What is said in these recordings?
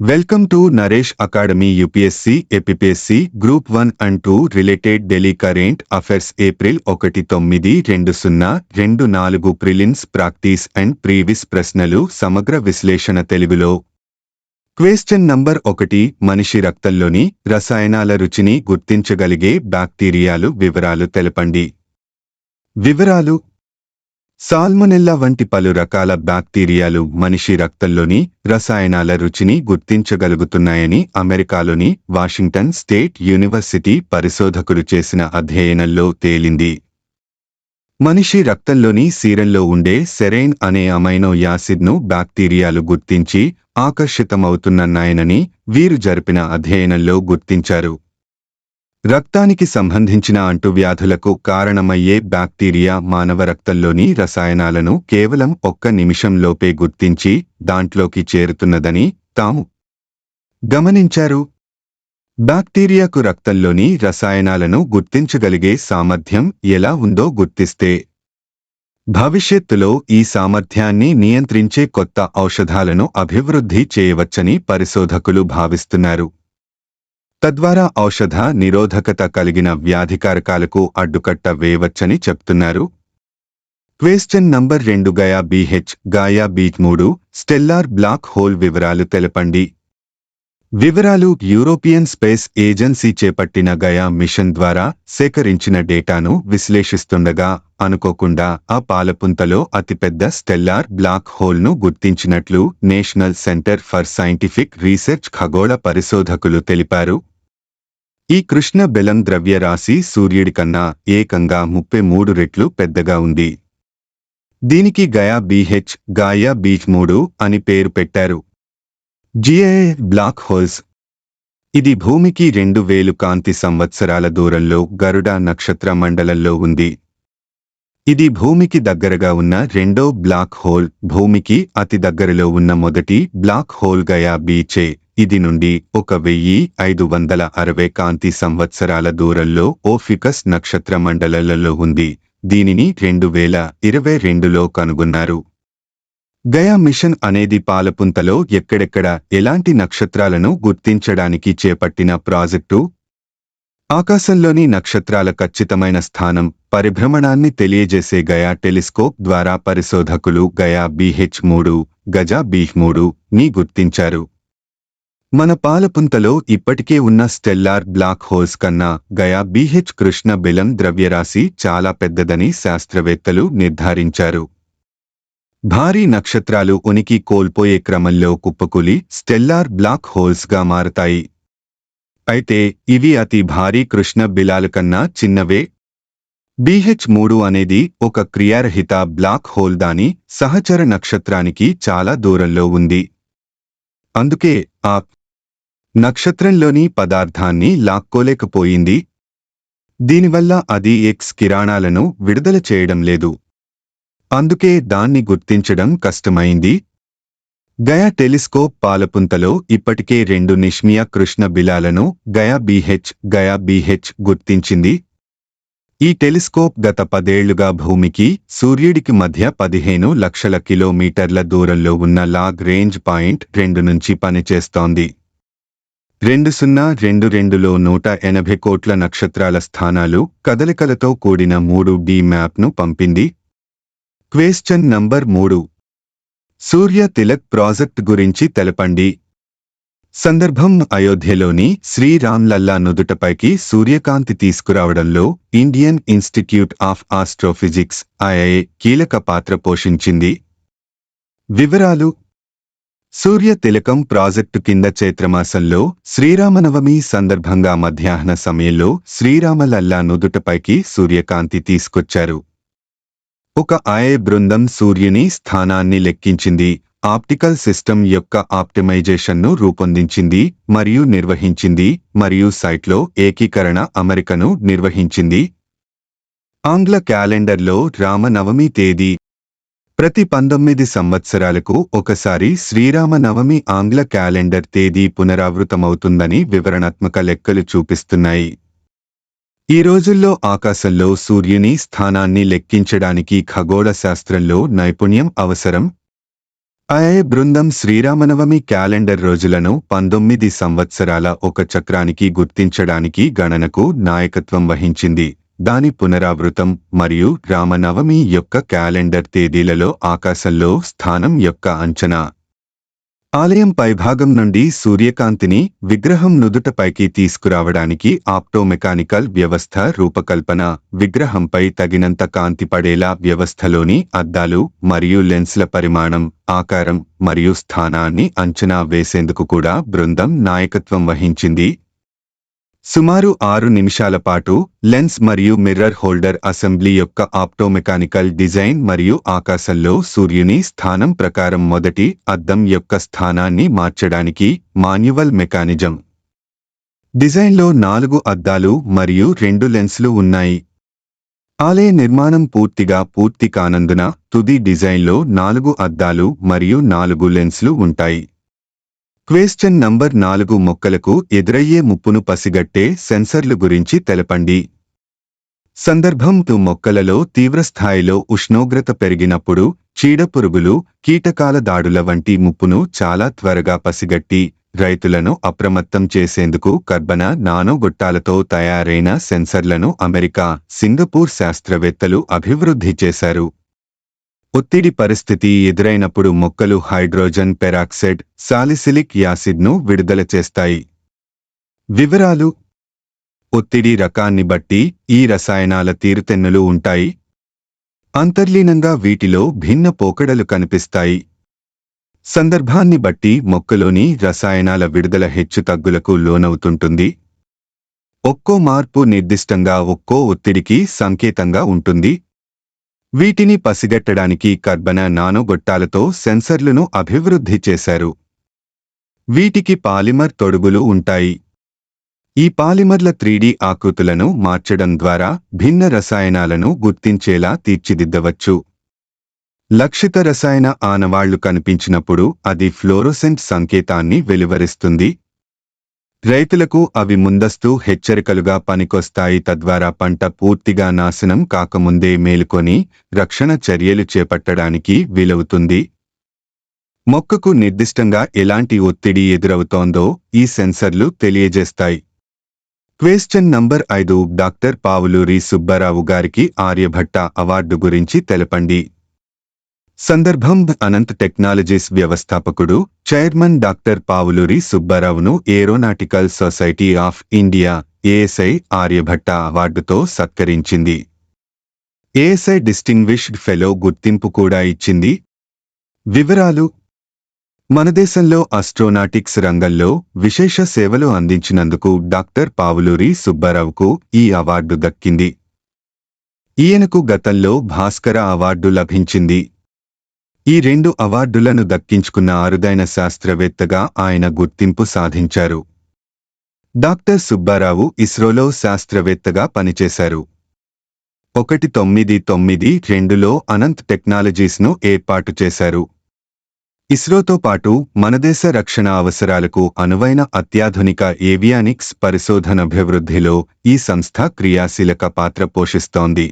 Welcome to Naresh academy UPSC APPSC group one and two related Delhi current affairs April ఒకటి తొమ్మిది రెండు సున్నా రెండు నాలుగు ప్రిలిమ్స్ ప్రాక్టీస్ అండ్ ప్రీవిస్ ప్రశ్నలు సమగ్ర విశ్లేషణ తెలుగులో. క్వేశ్చన్ నంబర్ ఒకటి మనిషి రక్తంలోని రసాయనాల రుచిని గుర్తించగలిగే బ్యాక్టీరియాలు వివరాలు తెలపండి. వివరాలు సాల్మొనెల్లా వంటి పలు రకాల బ్యాక్టీరియాలు మనిషి రక్తంలోని రసాయనాల రుచిని గుర్తించగలుగుతున్నాయని అమెరికాలోని వాషింగ్టన్ స్టేట్ యూనివర్సిటీ పరిశోధకులు చేసిన అధ్యయనంలో తేలింది. మనిషి రక్తంలోని సీరంలో ఉండే సెరైన్ అనే అమైనో యాసిడ్ను బ్యాక్టీరియాలు గుర్తించి ఆకర్షితమవుతున్నాయనని వీరు జరిపిన అధ్యయనంలో గుర్తించారు. రక్తానికి సంబంధించిన అంటువ్యాధులకు కారణమయ్యే బ్యాక్టీరియా మానవ రక్తంలోని రసాయనాలను కేవలం ఒక్క నిమిషంలోపే గుర్తించి దాంట్లోకి చేరుతున్నదని తాము గమనించారు. బ్యాక్టీరియాకు రక్తంలోని రసాయనాలను గుర్తించగలిగే సామర్థ్యం ఎలా ఉందో గుర్తిస్తే భవిష్యత్తులో ఈ సామర్థ్యాన్ని నియంత్రించే కొత్త ఔషధాలను అభివృద్ధి చేయవచ్చని పరిశోధకులు భావిస్తున్నారు. తద్వారా ఔషధ నిరోధకత కలిగిన వ్యాధికారకాలకు అడ్డుకట్ట వేయవచ్చని చెప్తున్నారు. క్వేశ్చన్ నంబర్ రెండు గయా బీహెచ్ గాయా బీచ్ మూడు స్టెల్లార్ బ్లాక్ హోల్ వివరాలు తెలపండి. వివరాలు యూరోపియన్ స్పేస్ ఏజెన్సీ చేపట్టిన గయా మిషన్ ద్వారా సేకరించిన డేటాను విశ్లేషిస్తుండగా అనుకోకుండా ఆ పాలపుంతలో అతిపెద్ద స్టెల్లార్ బ్లాక్ హోల్ను గుర్తించినట్లు national centre for scientific research ఖగోళ పరిశోధకులు తెలిపారు. ఈ కృష్ణ బెలం ద్రవ్యరాశి సూర్యుడి కన్నా ఏకంగా ముప్పై మూడు రెట్లు పెద్దగా ఉంది. దీనికి గయా బీహెచ్ గాయా బీచ్ మూడు అని పేరు పెట్టారు. G A black holes. ఇది భూమికి రెండు వేలు కాంతి సంవత్సరాల దూరంలో గరుడ నక్షత్ర మండలంలో ఉంది. ఇది భూమికి దగ్గరగా ఉన్న రెండో బ్లాక్ హోల్ భూమికి అతి దగ్గరలో ఉన్న మొదటి బ్లాక్ హోల్ గయా బీచే. ఇది నుండి ఒక వెయ్యి ఐదు వందల అరవై కాంతి సంవత్సరాల దూరంలో ఓఫికస్ నక్షత్ర మండలాలలో ఉంది. దీనిని రెండు వేల ఇరవై రెండులో కనుగొన్నారు. గయా మిషన్ అనేది పాలపుంతలో ఎక్కడెక్కడ ఎలాంటి నక్షత్రాలను గుర్తించడానికి చేపట్టిన ప్రాజెక్టు? ఆకాశంలోని నక్షత్రాల ఖచ్చితమైన స్థానం పరిభ్రమణాన్ని తెలియజేసే గయా టెలిస్కోప్ ద్వారా పరిశోధకులు గయా బీహెచ్ మూడు గజా బీహ్ మూడు ని గుర్తించారు. మన పాలపుంతలో ఇప్పటికే ఉన్న స్టెల్లార్ బ్లాక్ హోల్స్ కన్నా గయా బీహెచ్ కృష్ణ బెలం ద్రవ్యరాశి చాలా పెద్దదని శాస్త్రవేత్తలు నిర్ధారించారు. భారీ నక్షత్రాలు ఉనికి కోల్పోయే క్రమంలో కుప్పకూలి స్టెల్లార్ బ్లాక్ హోల్స్గా మారతాయి. అయితే ఇవి అతి భారీ కృష్ణ బిలాల కన్నా చిన్నవే. బీహెచ్ మూడు అనేది ఒక క్రియారహిత బ్లాక్ హోల్ దాని సహచర నక్షత్రానికి చాలా దూరంలో ఉంది. అందుకే ఆ నక్షత్రంలోని పదార్థాన్ని లాక్కోలేకపోయింది. దీనివల్ల అది ఎక్స్ కిరాణాలను విడుదల చేయడం లేదు. అందుకే దాన్ని గుర్తించడం కష్టమైంది. గయా టెలిస్కోప్ పాలపుంతలో ఇప్పటికే రెండు నిష్మియా కృష్ణ బిలాలను గయా బీహెచ్ గయా బీహెచ్ గుర్తించింది. ఈ టెలిస్కోప్ గత పదేళ్ళుగా భూమికి సూర్యుడికి మధ్య పదిహేను లక్షల కిలోమీటర్ల దూరంలో ఉన్న లాగ్ రేంజ్ పాయింట్ రెండు నుంచి పనిచేస్తోంది. రెండు సున్నా రెండు రెండులో నూట ఎనభై కోట్ల నక్షత్రాల స్థానాలు కదలికలతో కూడిన మూడు డి మ్యాప్ను పంపింది. క్వేశ్చన్ నంబర్ మూడు. సూర్య తిలక్ ప్రాజెక్ట్ గురించి తెలపండి. సందర్భం అయోధ్యలోని శ్రీరామ్ లల్లా నుదుటపైకి సూర్యకాంతి తీసుకురావడంలో Indian institute of astrophysics IIA కీలక పాత్ర పోషించింది. వివరాలు సూర్య తిలకం ప్రాజెక్టు కింద చైత్రమాసంలో శ్రీరామనవమి సందర్భంగా మధ్యాహ్న సమయంలో శ్రీరామలల్లా నుదుటపైకి సూర్యకాంతి తీసుకొచ్చారు. ఒక ఆయే బృందం సూర్యుని స్థానాన్ని లెక్కించింది. ఆప్టికల్ సిస్టమ్ యొక్క ఆప్టిమైజేషన్ను రూపొందించింది మరియు నిర్వహించింది మరియు సైట్లో ఏకీకరణ అమరికను నిర్వహించింది. ఆంగ్ల క్యాలెండర్లో రామనవమి తేదీ ప్రతి పంతొమ్మిది సంవత్సరాలకు ఒకసారి శ్రీరామ నవమి ఆంగ్ల క్యాలెండర్ తేదీ పునరావృతమవుతుందని వివరణాత్మక లెక్కలు చూపిస్తున్నాయి. ఈ రోజుల్లో ఆకాశంలో సూర్యుని స్థానాన్ని లెక్కించడానికి ఖగోళ శాస్త్రంలో నైపుణ్యం అవసరం. అయే బృందం శ్రీరామనవమి క్యాలెండర్ రోజులను పంతొమ్మిది సంవత్సరాల ఒక చక్రానికి గుర్తించడానికి గణనకు నాయకత్వం వహించింది. దాని పునరావృతం మరియు రామనవమి యొక్క క్యాలెండర్ తేదీలలో ఆకాశంలో స్థానం యొక్క అంచనా. ఆలయం పైభాగం నుండి సూర్యకాంతిని విగ్రహం నుదుటపైకి తీసుకురావడానికి ఆప్టోమెకానికల్ వ్యవస్థ రూపకల్పన. విగ్రహంపై తగినంత కాంతి పడేలా వ్యవస్థలోని అద్దాలు మరియు లెన్స్ల పరిమాణం ఆకారం మరియు స్థానాన్ని అంచనా వేసేందుకు కూడా బృందం నాయకత్వం వహించింది. సుమారు ఆరు నిమిషాల పాటు లెన్స్ మరియు మిర్రర్ హోల్డర్ అసెంబ్లీ యొక్క ఆప్టోమెకానికల్ డిజైన్ మరియు ఆకాశంలో సూర్యుని స్థానం ప్రకారం మొదటి అద్దం యొక్క స్థానాన్ని మార్చడానికి మాన్యువల్ మెకానిజం. డిజైన్లో నాలుగు అద్దాలు మరియు రెండు లెన్స్లు ఉన్నాయి. ఆలయ నిర్మాణం పూర్తిగా పూర్తి కానందున తుది డిజైన్లో నాలుగు అద్దాలు మరియు నాలుగు లెన్స్లు ఉంటాయి. క్వేశ్చన్ నంబర్ నాలుగు మొక్కలకు ఎదురయ్యే ముప్పును పసిగట్టే సెన్సర్లు గురించి తెలపండి. సందర్భం మొక్కలలో తీవ్రస్థాయిలో ఉష్ణోగ్రత పెరిగినప్పుడు చీడపురుగులు కీటకాల దాడుల వంటి ముప్పును చాలా త్వరగా పసిగట్టి రైతులను అప్రమత్తం చేసేందుకు కర్బన నానోగొట్టాలతో తయారైన సెన్సర్లను అమెరికా సింగపూర్ శాస్త్రవేత్తలు అభివృద్ధి చేశారు. ఒత్తిడి పరిస్థితి ఎదురైనప్పుడు మొక్కలు హైడ్రోజన్ పెరాక్సైడ్ సాలిసిలిక్ యాసిడ్ను విడుదల చేస్తాయి. వివరాలు. ఒత్తిడి రకాన్ని బట్టి ఈ రసాయనాల తీరుతెన్నులు ఉంటాయి. అంతర్లీనంగా వీటిలో భిన్న పోకడలు కనిపిస్తాయి. సందర్భాన్ని బట్టి మొక్కలోని రసాయనాల విడుదల హెచ్చుతగ్గులకు లోనవుతుంటుంది. ఒక్కో మార్పు నిర్దిష్టంగా ఒక్కో ఒత్తిడికి సంకేతంగా ఉంటుంది. వీటిని పసిగట్టడానికి కర్బన నానోగొట్టాలతో సెన్సర్లను అభివృద్ధి చేశారు. వీటికి పాలిమర్ తొడుగులు ఉంటాయి. ఈ పాలిమర్ల త్రీడీ ఆకృతులను మార్చడం ద్వారా భిన్న రసాయనాలను గుర్తించేలా తీర్చిదిద్దవచ్చు. లక్షిత రసాయన ఆనవాళ్ళు కనిపించినప్పుడు అది ఫ్లోరోసెంట్ సంకేతాన్ని వెలువరిస్తుంది రైతులకు అవి ముందస్తు హెచ్చరికలుగా పనికొస్తాయి తద్వారా పంట పూర్తిగా నాశనం కాకముందే మేలుకొని రక్షణ చర్యలు చేపట్టడానికి వీలవుతుంది. మొక్కకు నిర్దిష్టంగా ఎలాంటి ఒత్తిడి ఎదురవుతోందో ఈ సెన్సర్లు తెలియజేస్తాయి. క్వేశ్చన్ నంబర్ ఐదు డాక్టర్ పావులూరి సుబ్బారావు గారికి ఆర్యభట్ట అవార్డు గురించి తెలపండి. సందర్భం అనంత్ టెక్నాలజీస్ వ్యవస్థాపకుడు chairman doctor Pavuluri సుబ్బారావును aeronautical society of India ASI Aryabhatta అవార్డుతో సత్కరించింది. ఏఎస్ఐ డిస్టింగ్విష్డ్ ఫెలో గుర్తింపు కూడా ఇచ్చింది. వివరాలు మన దేశంలో అస్ట్రోనాటిక్స్ రంగంలో విశేష సేవలు అందించినందుకు డాక్టర్ పావులూరి సుబ్బారావుకు ఈ అవార్డు దక్కింది. ఈయనకు గతంలో భాస్కర అవార్డు లభించింది. ఈ రెండు అవార్డులను దక్కించుకున్న అరుదైన శాస్త్రవేత్తగా ఆయన గుర్తింపు సాధించారు. డాక్టర్ సుబ్బారావు ఇస్రోలో శాస్త్రవేత్తగా పనిచేశారు. ఒకటి తొమ్మిది తొమ్మిది రెండులో అనంత్ టెక్నాలజీస్ను ఏర్పాటు చేశారు. ఇస్రోతో పాటు మనదేశ రక్షణ అవసరాలకు అనువైన అత్యాధునిక ఏవియానిక్స్ పరిశోధనభివృద్ధిలో ఈ సంస్థ క్రియాశీలక పాత్ర పోషిస్తోంది.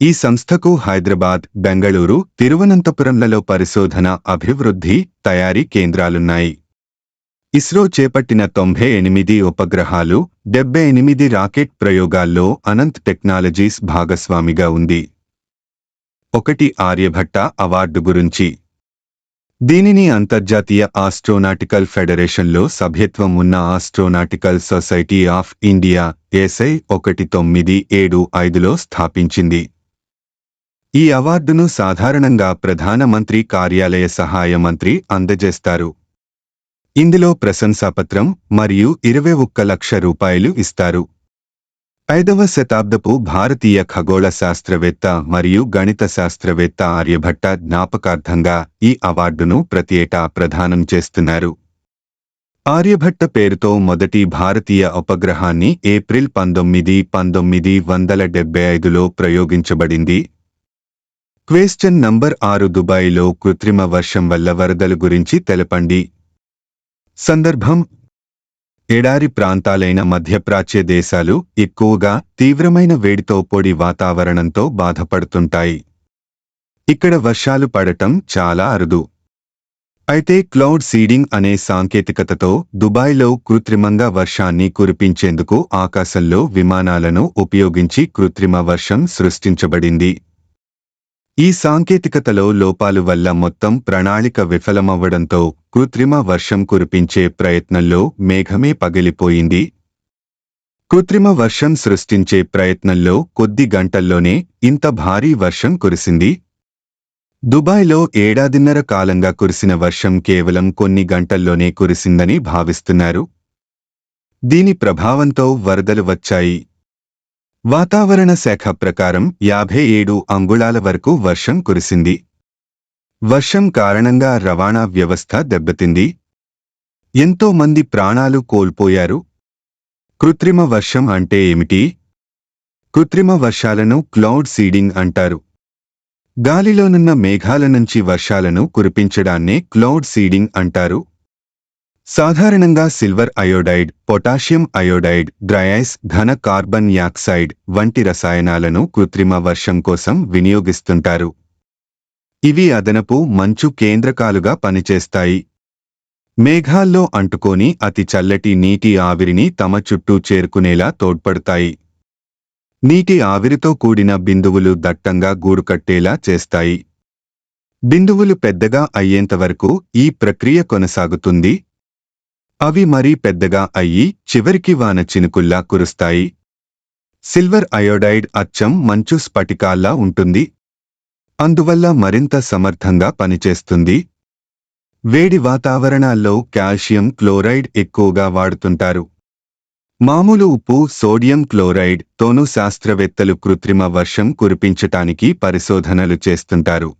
ఈ సంస్థకు హైదరాబాద్ బెంగళూరు తిరువనంతపురంలలో పరిశోధన అభివృద్ధి తయారీ కేంద్రాలున్నాయి. ఇస్రో చేపట్టిన తొంభై ఎనిమిది ఉపగ్రహాలు డెబ్బై ఎనిమిది రాకెట్ ప్రయోగాల్లో అనంత్ టెక్నాలజీస్ భాగస్వామిగా ఉంది. ఒకటి ఆర్యభట్ట అవార్డు గురించి. దీనిని అంతర్జాతీయ ఆస్ట్రోనాటికల్ ఫెడరేషన్లో సభ్యత్వం ఉన్న astronautical society of India SI ఒకటి తొమ్మిది ఏడు ఐదులో స్థాపించింది. ఈ అవార్డును సాధారణంగా ప్రధానమంత్రి కార్యాలయ సహాయ మంత్రి అందజేస్తారు. ఇందులో ప్రశంసాపత్రం మరియు ఇరవై ఒక్క లక్ష రూపాయలు ఇస్తారు. ఐదవ శతాబ్దపు భారతీయ ఖగోళ శాస్త్రవేత్త మరియు గణిత శాస్త్రవేత్త ఆర్యభట్ట జ్ఞాపకార్థంగా ఈ అవార్డును ప్రతి ఏటా ప్రదానం చేస్తున్నారు. ఆర్యభట్ట పేరుతో మొదటి భారతీయ ఉపగ్రహాన్ని ఏప్రిల్ పంతొమ్మిది పంతొమ్మిది వందల డెబ్బై ఐదులో ప్రయోగించబడింది. క్వేశ్చన్ నంబర్ ఆరు దుబాయ్లో కృత్రిమ వర్షం వల్ల వరదలు గురించి తెలపండి. సందర్భం. ఎడారి ప్రాంతాలైన మధ్యప్రాచ్య దేశాలు ఎక్కువగా తీవ్రమైన వేడితో పొడి వాతావరణంతో బాధపడుతుంటాయి. ఇక్కడ వర్షాలు పడటం చాలా అరుదు. అయితే క్లౌడ్ సీడింగ్ అనే సాంకేతికతతో దుబాయ్లో కృత్రిమంగా వర్షాన్ని కురిపించేందుకు ఆకాశంలో విమానాలను ఉపయోగించి కృత్రిమ వర్షం సృష్టించబడింది. ఈ సాంకేతికతలో లోపాలు వల్ల మొత్తం ప్రణాళిక విఫలమవ్వడంతో కృత్రిమ వర్షం కురిపించే ప్రయత్నంలో మేఘమే పగిలిపోయింది. కృత్రిమ వర్షం సృష్టించే ప్రయత్నంలో కొద్ది గంటల్లోనే ఇంత భారీ వర్షం కురిసింది. దుబాయ్లో ఏడాదిన్నర కాలంగా కురిసిన వర్షం కేవలం కొన్ని గంటల్లోనే కురిసిందని భావిస్తున్నారు. దీని ప్రభావంతో వరదలు వచ్చాయి. వాతావరణ శాఖ ప్రకారం యాభై ఏడు అంగుళాల వరకు వర్షం కురిసింది. వర్షం కారణంగా రవాణా వ్యవస్థ దెబ్బతింది. ఎంతో మంది ప్రాణాలు కోల్పోయారు. కృత్రిమ వర్షం అంటే ఏమిటి? కృత్రిమ వర్షాలను క్లౌడ్ సీడింగ్ అంటారు. గాలిలోనున్న మేఘాల నుంచి వర్షాలను కురిపించడాన్నే క్లౌడ్ సీడింగ్ అంటారు. సాధారణంగా silver iodide potassium iodide dry ice ఘన కార్బన్ యాక్సైడ్ వంటి రసాయనాలను కృత్రిమ వర్షం కోసం వినియోగిస్తుంటారు. ఇవి అదనపు మంచు కేంద్రకాలుగా పనిచేస్తాయి. మేఘాల్లో అంటుకొని అతి చల్లటి నీటి ఆవిరిని తమ చుట్టూ చేరుకునేలా తోడ్పడతాయి. నీటి ఆవిరితో కూడిన బిందువులు దట్టంగా గూడుకట్టేలా చేస్తాయి. బిందువులు పెద్దగా అయ్యేంతవరకు ఈ ప్రక్రియ కొనసాగుతుంది. అవి మరీ పెద్దగా అయ్యి చివరికి వాన చినుకుల్లా కురుస్తాయి. సిల్వర్ అయోడైడ్ అచ్చం మంచు స్ఫటికాల్లా ఉంటుంది. అందువల్ల మరింత సమర్థంగా పనిచేస్తుంది. వేడి వాతావరణాల్లో కాల్షియం క్లోరైడ్ ఎక్కువగా వాడుతుంటారు. మామూలు ఉప్పు సోడియం క్లోరైడ్ తోనూ శాస్త్రవేత్తలు కృత్రిమ వర్షం కురిపించటానికి పరిశోధనలు చేస్తుంటారు.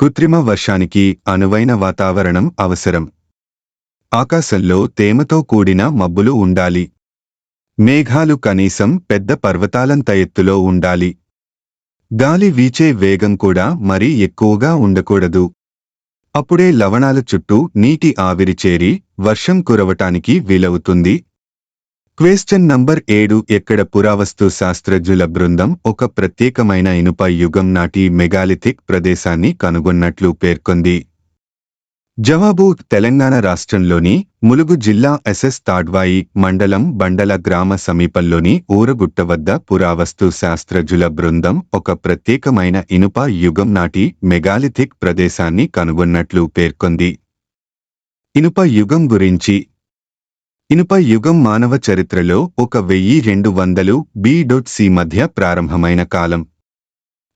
కృత్రిమ వర్షానికి అనువైన వాతావరణం అవసరం. ఆకాశంలో తేమతో కూడిన మబ్బులు ఉండాలి. మేఘాలు కనీసం పెద్ద పర్వతాలంత ఎత్తులో ఉండాలి. గాలి వీచే వేగం కూడా మరీ ఎక్కువగా ఉండకూడదు. అప్పుడే లవణాల చుట్టూ నీటి ఆవిరి చేరి వర్షం కురవటానికి వీలవుతుంది. క్వేశ్చన్ నంబర్ ఏడు ఎక్కడ పురావస్తు శాస్త్రజ్ఞుల బృందం ఒక ప్రత్యేకమైన ఇనుప యుగం నాటి మెగాలిథిక్ ప్రదేశాన్ని కనుగొన్నట్లు పేర్కొంది. జవాబు తెలంగాణ రాష్ట్రంలోని ములుగు జిల్లా ఎస్ఎస్ తాడ్వాయి మండలం బండల గ్రామ సమీపంలోని ఊరగుట్ట వద్ద పురావస్తు శాస్త్రజుల బృందం ఒక ప్రత్యేకమైన ఇనుప యుగం నాటి మెగాలిథిక్ ప్రదేశాన్ని కనుగొన్నట్లు పేర్కొంది. ఇనుప యుగం గురించి. ఇనుప యుగం మానవ చరిత్రలో ఒక వెయ్యి రెండు వందలు బి డొట్ సి మధ్య ప్రారంభమైన కాలం.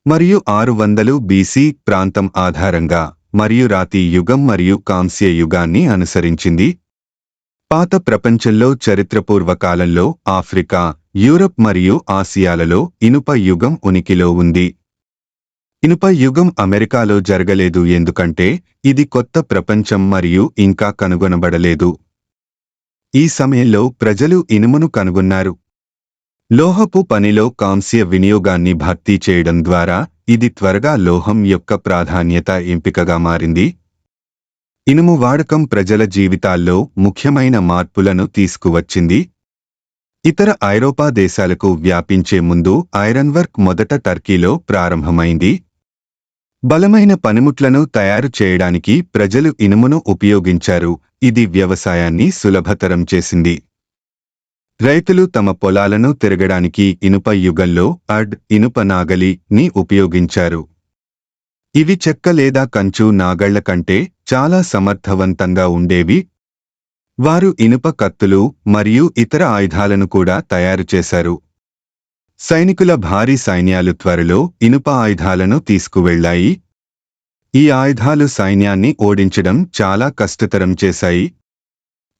మరియు ఆరు వందలు బీసీ ప్రాంతం ఆధారంగా. మరియు రాతి యుగం మరియు కాంస్య యుగాన్ని అనుసరించింది. పాత ప్రపంచంలో చరిత్రపూర్వకాలంలో ఆఫ్రికా యూరప్ మరియు ఆసియాలలో ఇనుప యుగం ఉనికిలో ఉంది. ఇనుప యుగం అమెరికాలో జరగలేదు ఎందుకంటే ఇది కొత్త ప్రపంచం మరియు ఇంకా కనుగొనబడలేదు. ఈ సమయంలో ప్రజలు ఇనుమును కనుగొన్నారు. లోహపు పనిలో కాంస్య వినియోగాన్ని భర్తీ చేయడం ద్వారా ఇది త్వరగా లోహం యొక్క ప్రాధాన్యత ఎంపికగా మారింది. ఇనుము వాడకం ప్రజల జీవితాల్లో ముఖ్యమైన మార్పులను తీసుకువచ్చింది. ఇతర ఐరోపా దేశాలకు వ్యాపించే ముందు ఐరన్ వర్క్ మొదట టర్కీలో ప్రారంభమైంది. బలమైన పనిముట్లను తయారు చేయడానికి ప్రజలు ఇనుమును ఉపయోగించారు. ఇది వ్యవసాయాన్ని సులభతరం చేసింది. రైతులు తమ పొలాలను తిరగడానికి ఇనుప యుగంలో అడ్ ఇనుప నాగలి ని ఉపయోగించారు. ఇవి చెక్క లేదా కంచు నాగళ్ళ కంటే చాలా సమర్థవంతంగా ఉండేవి. వారు ఇనుప కత్తులు మరియు ఇతర ఆయుధాలను కూడా తయారు చేశారు. సైనికుల భారీ సైన్యాలు త్వరలో ఇనుప ఆయుధాలను తీసుకువెళ్ళాయి. ఈ ఆయుధాలు సైన్యాన్ని ఓడించడం చాలా కష్టతరం చేశాయి.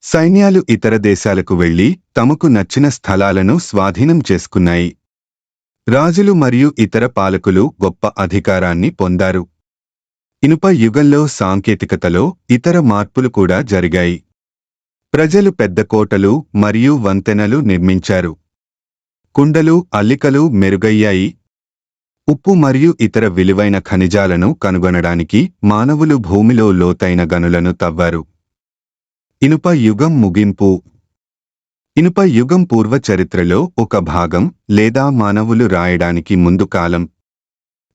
సైన్యాలు ఇతర దేశాలకు వెళ్ళి తమకు నచ్చిన స్థలాలను స్వాధీనం చేసుకున్నాయి. రాజులు మరియు ఇతర పాలకులు గొప్ప అధికారాన్ని పొందారు. ఇనుప యుగంలో సాంకేతికతలో ఇతర మార్పులు కూడా జరిగాయి. ప్రజలు పెద్ద కోటలు మరియు వంతెనలు నిర్మించారు. కుండలు అల్లికలు మెరుగయ్యాయి. ఉప్పు మరియు ఇతర విలువైన ఖనిజాలను కనుగొనడానికి మానవులు భూమిలో లోతైన గనులను తవ్వారు. ఇనుప యుగం ముగింపు. ఇనుప యుగం పూర్వ చరిత్రలో ఒక భాగం లేదా మానవులు రాయడానికి ముందు కాలం.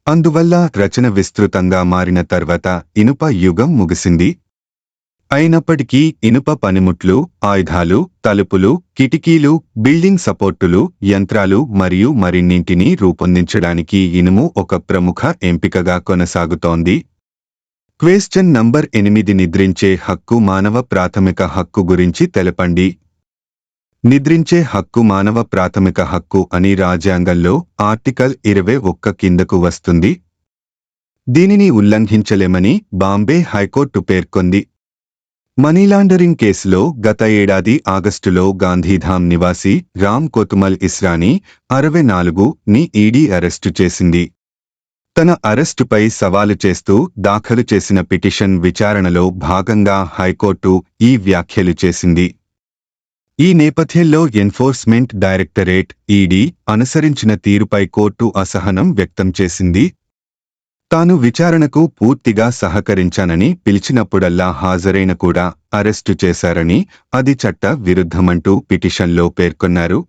అందువల్ల రచన విస్తృతంగా మారిన తర్వాత ఇనుప యుగం ముగిసింది. అయినప్పటికీ ఇనుప పనిముట్లు ఆయుధాలు తలుపులు కిటికీలు బిల్డింగ్ సపోర్టులు యంత్రాలు మరియు మరిన్నింటినీ రూపొందించడానికి ఇనుము ఒక ప్రముఖ ఎంపికగా కొనసాగుతోంది. క్వేశ్చన్ నంబర్ ఎనిమిది నిద్రించే హక్కు మానవ ప్రాథమిక హక్కు గురించి తెలపండి. నిద్రించే హక్కు మానవ ప్రాథమిక హక్కు అని రాజ్యాంగంలో ఆర్టికల్ ఇరవై ఒక్క కిందకు వస్తుంది. దీనిని ఉల్లంఘించలేమని బాంబే హైకోర్టు పేర్కొంది. మనీ లాండరింగ్ కేసులో గత ఏడాది ఆగస్టులో గాంధీధామ్ నివాసి రామ్ కోతుమల్ ఇస్రానీ అరవై నాలుగు ని ఈడీ అరెస్టు చేసింది. తన అరెస్టుపై సవాలు చేస్తూ దాఖలు చేసిన పిటిషన్ విచారణలో భాగంగా హైకోర్టు ఈ వ్యాఖ్యలు చేసింది. ఈ నేపథ్యంలో ఎన్ఫోర్స్మెంట్ డైరెక్టరేట్ ఈడీ అనుసరించిన తీరుపై కోర్టు అసహనం వ్యక్తం చేసింది. తాను విచారణకు పూర్తిగా సహకరించానని పిలిచినప్పుడల్లా హాజరైన కూడా అరెస్టు చేశారని అది చట్ట విరుద్ధమంటూ పిటిషన్లో పేర్కొన్నారు.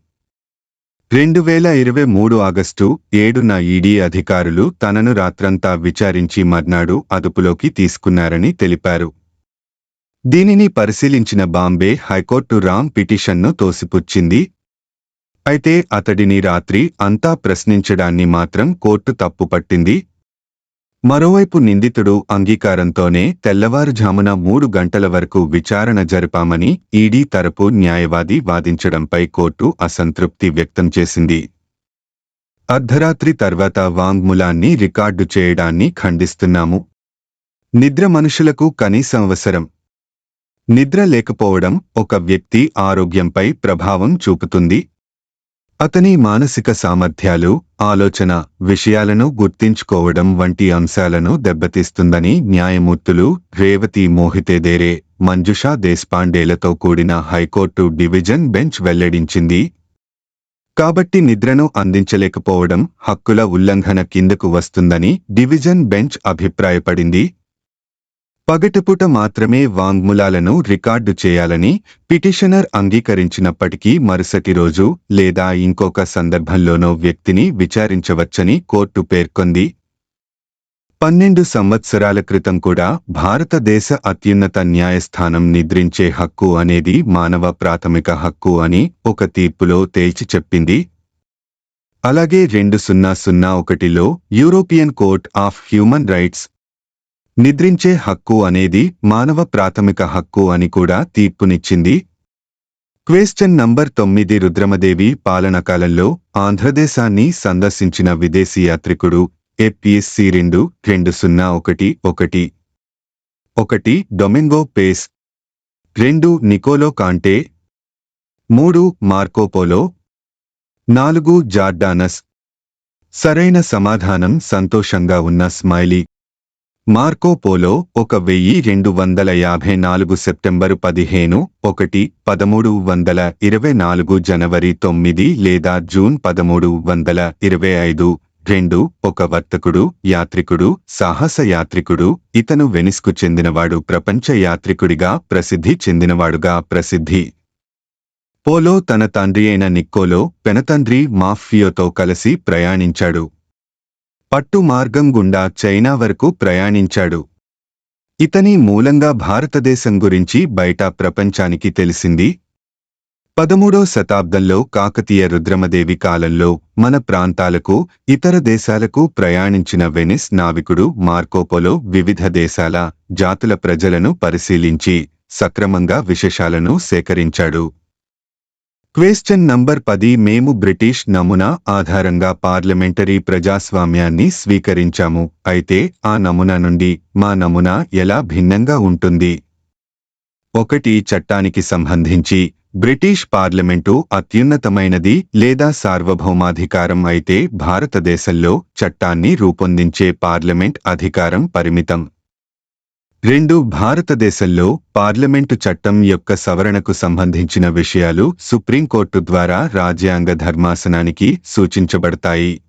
రెండు వేల ఇరవై మూడు ఆగస్టు ఏడున ఈడీ అధికారులు తనను రాత్రంతా విచారించి మర్నాడు అదుపులోకి తీసుకున్నారని తెలిపారు. దీనిని పరిశీలించిన బాంబే హైకోర్టు రామ్ పిటిషన్ను తోసిపుచ్చింది. అయితే అతడిని రాత్రి అంతా ప్రశ్నించడాన్ని మాత్రం కోర్టు తప్పుపట్టింది. మరోవైపు నిందితుడు అంగీకారంతోనే తెల్లవారుజామున మూడు గంటల వరకు విచారణ జరిపామని ఈడీ తరపు న్యాయవాది వాదించడంపై కోర్టు అసంతృప్తి వ్యక్తం చేసింది. అర్ధరాత్రి తర్వాత వాంగ్మూలాన్ని రికార్డు చేయడాన్ని ఖండిస్తున్నాము. నిద్ర మనుషులకు కనీసం అవసరం. నిద్ర లేకపోవడం ఒక వ్యక్తి ఆరోగ్యంపై ప్రభావం చూపుతుంది. అతని మానసిక సామర్థ్యాలు ఆలోచన విషయాలను గుర్తించుకోవడం వంటి అంశాలను దెబ్బతీస్తుందని న్యాయమూర్తులు రేవతి మోహితేదేరే మంజుషా దేశ్పాండేలతో కూడిన హైకోర్టు డివిజన్ బెంచ్ వెల్లడించింది. కాబట్టి నిద్రను అందించలేకపోవడం హక్కుల ఉల్లంఘన కిందకు వస్తుందని డివిజన్ బెంచ్ అభిప్రాయపడింది. పగటిపూట మాత్రమే వాంగ్మూలాలను రికార్డు చేయాలని పిటిషనర్ అంగీకరించినప్పటికీ మరుసటి రోజు లేదా ఇంకొక సందర్భంలోనో వ్యక్తిని విచారించవచ్చని కోర్టు పేర్కొంది. పన్నెండు సంవత్సరాల క్రితం కూడా భారతదేశ అత్యున్నత న్యాయస్థానం నిద్రించే హక్కు అనేది మానవ ప్రాథమిక హక్కు అని ఒక తీర్పులో తేల్చి చెప్పింది. అలాగే రెండు సున్నా సున్నా ఒకటిలో European court of human rights నిద్రించే హక్కు అనేది మానవ ప్రాథమిక హక్కు అని కూడా తీర్పునిచ్చింది. క్వేశ్చన్ నంబర్ తొమ్మిది రుద్రమదేవి పాలన కాలంలో ఆంధ్రదేశాన్ని సందర్శించిన విదేశీ యాత్రికుడు ఏపీఎస్సి రెండు రెండు సున్నా ఒకటి ఒకటి. ఒకటి డొమింగో పేస్. రెండు నికోలో కాంటే. మూడు మార్కోపోలో నాలుగు జార్డానస్. సరైన సమాధానం సంతోషంగా ఉన్న స్మైలీ. మార్కో పోలో ఒక వెయ్యి రెండు వందల యాభై నాలుగు సెప్టెంబరు పదిహేను ఒకటి పదమూడు వందల ఇరవై నాలుగు జనవరి తొమ్మిది లేదా జూన్ పదమూడు వందల ఇరవై ఐదు రెండు ఒక వర్తకుడు యాత్రికుడు సాహస యాత్రికుడు ఇతను వెనిస్కు చెందినవాడు ప్రపంచ యాత్రికుడిగా ప్రసిద్ధి చెందినవాడుగా ప్రసిద్ధి. పోలో తన తండ్రి అయిన నిక్కోలో పెనతండ్రి మాఫియోతో కలిసి ప్రయాణించాడు. పట్టు మార్గం గుండా చైనా వరకు ప్రయాణించాడు. ఇతని మూలంగా భారతదేశం గురించి బయట ప్రపంచానికి తెలిసింది. పదమూడో శతాబ్దంలో కాకతీయ రుద్రమదేవి కాలంలో మన ప్రాంతాలకు ఇతర దేశాలకు ప్రయాణించిన వెనిస్ నావికుడు మార్కోపోలో వివిధ దేశాల జాతుల ప్రజలను పరిశీలించి సక్రమంగా విశేషాలను సేకరించాడు. క్వశ్చన్ నంబర్ పది మేము బ్రిటిష్ నమూనా ఆధారంగా పార్లమెంటరీ ప్రజాస్వామ్యాన్ని స్వీకరించాము. అయితే ఆ నమూనా నుండి మా నమూనా ఎలా భిన్నంగా ఉంటుంది? ఒకటి చట్టానికి సంబంధించి బ్రిటిష్ పార్లమెంటు అత్యున్నతమైనది లేదా సార్వభౌమాధికారం అయితే భారతదేశంలో చట్టాన్ని రూపొందించే పార్లమెంట్ అధికారం పరిమితం. రెండు భారతదేశంలో పార్లమెంటు చట్టం యొక్క సవరణకు సంబంధించిన విషయాలు సుప్రీంకోర్టు ద్వారా రాజ్యాంగ ధర్మాసనానికి సూచించబడతాయి.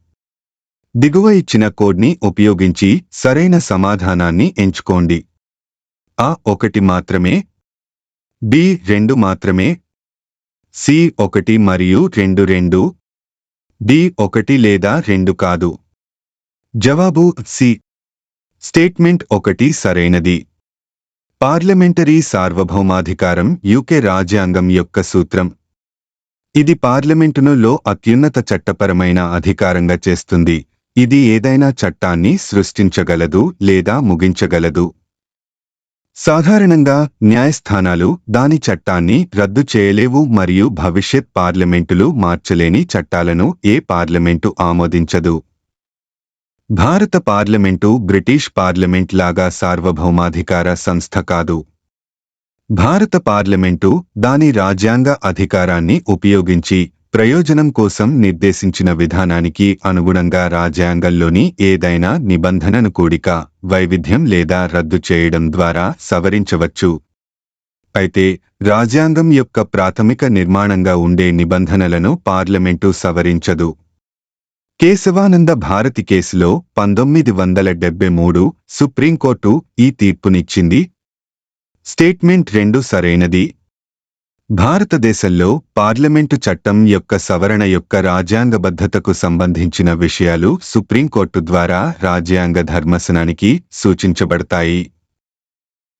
దిగువ ఇచ్చిన కోడ్ని ఉపయోగించి సరైన సమాధానాన్ని ఎంచుకోండి. ఆ ఒకటి మాత్రమే బి రెండు మాత్రమే సి ఒకటి మరియు రెండు రెండు డి ఒకటి లేదా రెండు కాదు. జవాబు సి. స్టేట్మెంట్ ఒకటి సరైనది. పార్లమెంటరీ సార్వభౌమాధికారం యూకే రాజ్యాంగం యొక్క సూత్రం. ఇది పార్లమెంటును లో అత్యున్నత చట్టపరమైన అధికారంగా చేస్తుంది. ఇది ఏదైనా చట్టాన్ని సృష్టించగలదు లేదా ముగించగలదు. సాధారణంగా న్యాయస్థానాలు దాని చట్టాన్ని రద్దు చేయలేవు మరియు భవిష్యత్ పార్లమెంటులు మార్చలేని చట్టాలను ఏ పార్లమెంటు ఆమోదించదు. భారత పార్లమెంటు బ్రిటిష్ పార్లమెంట్ లాగా సార్వభౌమాధికార సంస్థ కాదు. భారత పార్లమెంటు దాని రాజ్యాంగ అధికారాన్ని ఉపయోగించి ప్రయోజనం కోసం నిర్దేశించిన విధానానికి అనుగుణంగా రాజ్యాంగంలోని ఏదైనా నిబంధనను కూడిక వైవిధ్యం లేదా రద్దు చేయడం ద్వారా సవరించవచ్చు. అయితే రాజ్యాంగం యొక్క ప్రాథమిక నిర్మాణంగా ఉండే నిబంధనలను పార్లమెంటు సవరించదు. కేశవానంద భారతి కేసులో పంతొమ్మిది వందల డెబ్బై మూడు సుప్రీంకోర్టు ఈ తీర్పునిచ్చింది. స్టేట్మెంట్ రెండు సరైనది. భారతదేశంలో పార్లమెంటు చట్టం యొక్క సవరణ యొక్క రాజ్యాంగబద్ధతకు సంబంధించిన విషయాలు సుప్రీంకోర్టు ద్వారా రాజ్యాంగ ధర్మసనానికి సూచించబడతాయి.